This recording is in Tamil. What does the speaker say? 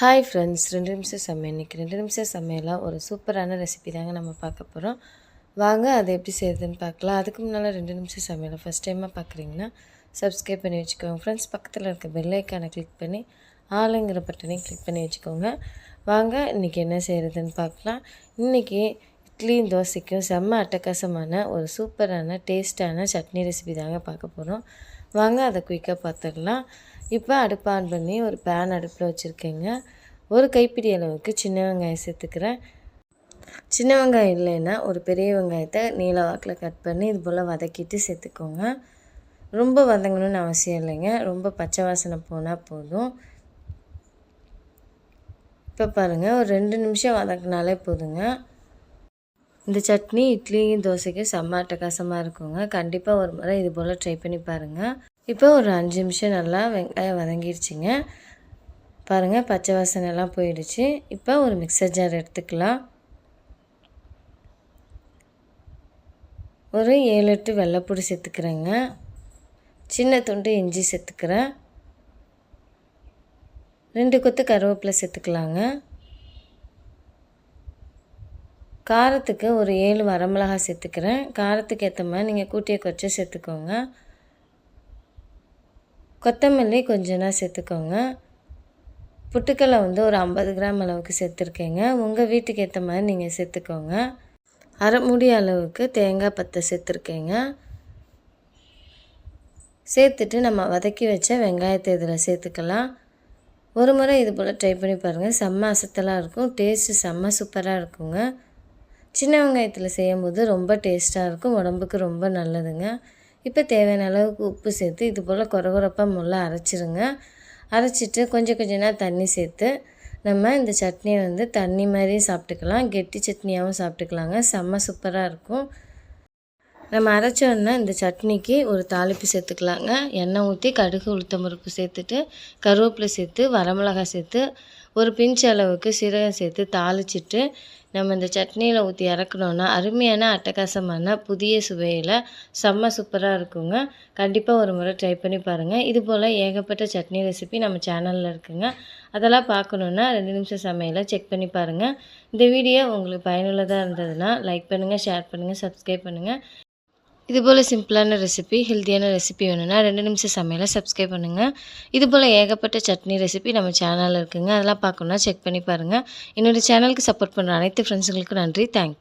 ஹாய் ஃப்ரெண்ட்ஸ் ரெண்டு நிமிஷம் சமையல். இன்றைக்கி ரெண்டு நிமிஷம் சமையலாக ஒரு சூப்பரான ரெசிபி தாங்க நம்ம பார்க்க போகிறோம் வாங்க அதை எப்படி செய்யுதுன்னு பார்க்கலாம். அதுக்கு முன்னால் ரெண்டு நிமிஷம் சமையலை ஃபஸ்ட் டைமாக பார்க்குறீங்கன்னா சப்ஸ்கிரைப் பண்ணி வச்சுக்கோங்க. ஃப்ரெண்ட்ஸ் பக்கத்தில் இருக்க பெல்லைக்கானை கிளிக் பண்ணி ஆளுங்கிற பட்டனையும் கிளிக் பண்ணி வச்சுக்கோங்க. வாங்க இன்றைக்கி என்ன செய்கிறதுன்னு பார்க்கலாம். இன்றைக்கி இட்லியும் தோசைக்கும் செம்ம அட்டகாசமான ஒரு சூப்பரான டேஸ்ட்டான சட்னி ரெசிபி தாங்க பார்க்க போகிறோம் வாங்க அதை குயிக்காக பார்த்துடலாம். இப்போ அடுப்பு ஆன் பண்ணி ஒரு பேன் அடுப்பில் வச்சுருக்கேங்க. ஒரு கைப்பிடி அளவுக்கு சின்ன வெங்காயம் சேர்த்துக்கிறேன். சின்ன வெங்காயம் இல்லைன்னா ஒரு பெரிய வெங்காயத்தை நீல வாக்கில் கட் பண்ணி இது போல் வதக்கிட்டு சேர்த்துக்கோங்க. ரொம்ப வதங்கணும்னு அவசியம் இல்லைங்க. ரொம்ப பச்சை வாசனை போனால் போதும். இப்போ பாருங்கள் ஒரு ரெண்டு நிமிஷம் வதக்கினாலே போதுங்க. இந்த சட்னி இட்லியும் தோசைக்கும் செம்ம அட்டகாசமாக இருக்குங்க. கண்டிப்பாக ஒரு முறை இது போல் ட்ரை பண்ணி பாருங்கள் இப்போ ஒரு அஞ்சு நிமிஷம் நல்லா வெங்காயம் வதங்கிடுச்சிங்க பாருங்கள் பச்சை வாசனைலாம் போயிடுச்சு. இப்போ ஒரு மிக்சர் ஜார் எடுத்துக்கலாம். ஒரு ஏழு எட்டு வெள்ளைப்பூடி சேர்த்துக்கிறேங்க. சின்ன துண்டு இஞ்சி சேர்த்துக்கிறேன். ரெண்டு கொத்து கருவேப்பிலை சேர்த்துக்கலாங்க. காரத்துக்கு ஒரு ஏழு வரமிளகாய் சேர்த்துக்கிறேன். காரத்துக்கு ஏற்ற மாதிரி நீங்கள் கூட்டிய கொச்சை சேர்த்துக்கோங்க. கொத்தமல்லி கொஞ்சமாக சேர்த்துக்கோங்க. புட்டுக்கடலை வந்து ஒரு ஐம்பது கிராம் அளவுக்கு சேர்த்துருக்கேங்க. உங்கள் வீட்டுக்கு ஏற்ற மாதிரி நீங்கள் சேர்த்துக்கோங்க. அரை மூடி அளவுக்கு தேங்காய் பத்தை சேர்த்துருக்கேங்க. சேர்த்துட்டு நம்ம வதக்கி வச்ச வெங்காயத்தை இதில் சேர்த்துக்கலாம். ஒரு முறை இது போல் ட்ரை பண்ணி பாருங்கள் செம்ம அசத்தலாக இருக்கும். டேஸ்ட்டு செம்ம சூப்பராக இருக்குங்க. சின்ன வெங்காயத்தில் செய்யும்போது ரொம்ப டேஸ்ட்டாக இருக்கும். உடம்புக்கு ரொம்ப நல்லதுங்க. இப்போ தேவையான அளவுக்கு உப்பு சேர்த்து இது போல் குறகுறப்பாக முள்ள அரைச்சிருங்க. அரைச்சிட்டு கொஞ்சம் கொஞ்ச நேரம் தண்ணி சேர்த்து நம்ம இந்த சட்னியை வந்து தண்ணி மாதிரியும் சாப்பிட்டுக்கலாம். கெட்டி சட்னியாகவும் சாப்பிட்டுக்கலாங்க. செம்ம சூப்பராக இருக்கும். நம்ம அரைச்சோன்னா இந்த சட்னிக்கு ஒரு தாளிப்பு சேர்த்துக்கலாங்க. எண்ணெய் ஊற்றி கடுகு உளுத்தம் பருப்பு சேர்த்துட்டு கருவேப்பிலை சேர்த்து வரமிளகாய் சேர்த்து ஒரு பிஞ்ச் அளவுக்கு சீரகம் சேர்த்து தாளிச்சிட்டு நம்ம இந்த சட்னியில் ஊற்றி இறக்கணுன்னா அருமையான அட்டகாசமான புதிய சுவையில் செம்ம சூப்பராக இருக்குங்க. கண்டிப்பாக ஒரு முறை ட்ரை பண்ணி பாருங்கள் இது போல் ஏகப்பட்ட சட்னி ரெசிபி நம்ம சேனலில் இருக்குங்க. அதெல்லாம் பார்க்கணுன்னா ரெண்டு நிமிஷம் சமையலை செக் பண்ணி பாருங்கள் இந்த வீடியோ உங்களுக்கு பயனுள்ளதாக இருந்ததுன்னா லைக் பண்ணுங்கள் ஷேர் பண்ணுங்கள் சப்ஸ்கிரைப் பண்ணுங்கள் இதுபோல் சிம்பிளான ரெசிபி ஹெல்த்தியான ரெசிபி வேணும்னா ரெண்டு நிமிஷம் சமையலை சப்ஸ்கிரைப் பண்ணுங்கள் இதுபோல் ஏகப்பட்ட சட்னி ரெசிபி நம்ம சேனலில் இருக்குங்க. அதெல்லாம் பார்க்கணுன்னா செக் பண்ணி பாருங்கள் என்னோடய சேனலுக்கு சப்போர்ட் பண்ணுற அனைத்து ஃப்ரெண்ட்ஸுங்களுக்கும் நன்றி. தேங்க்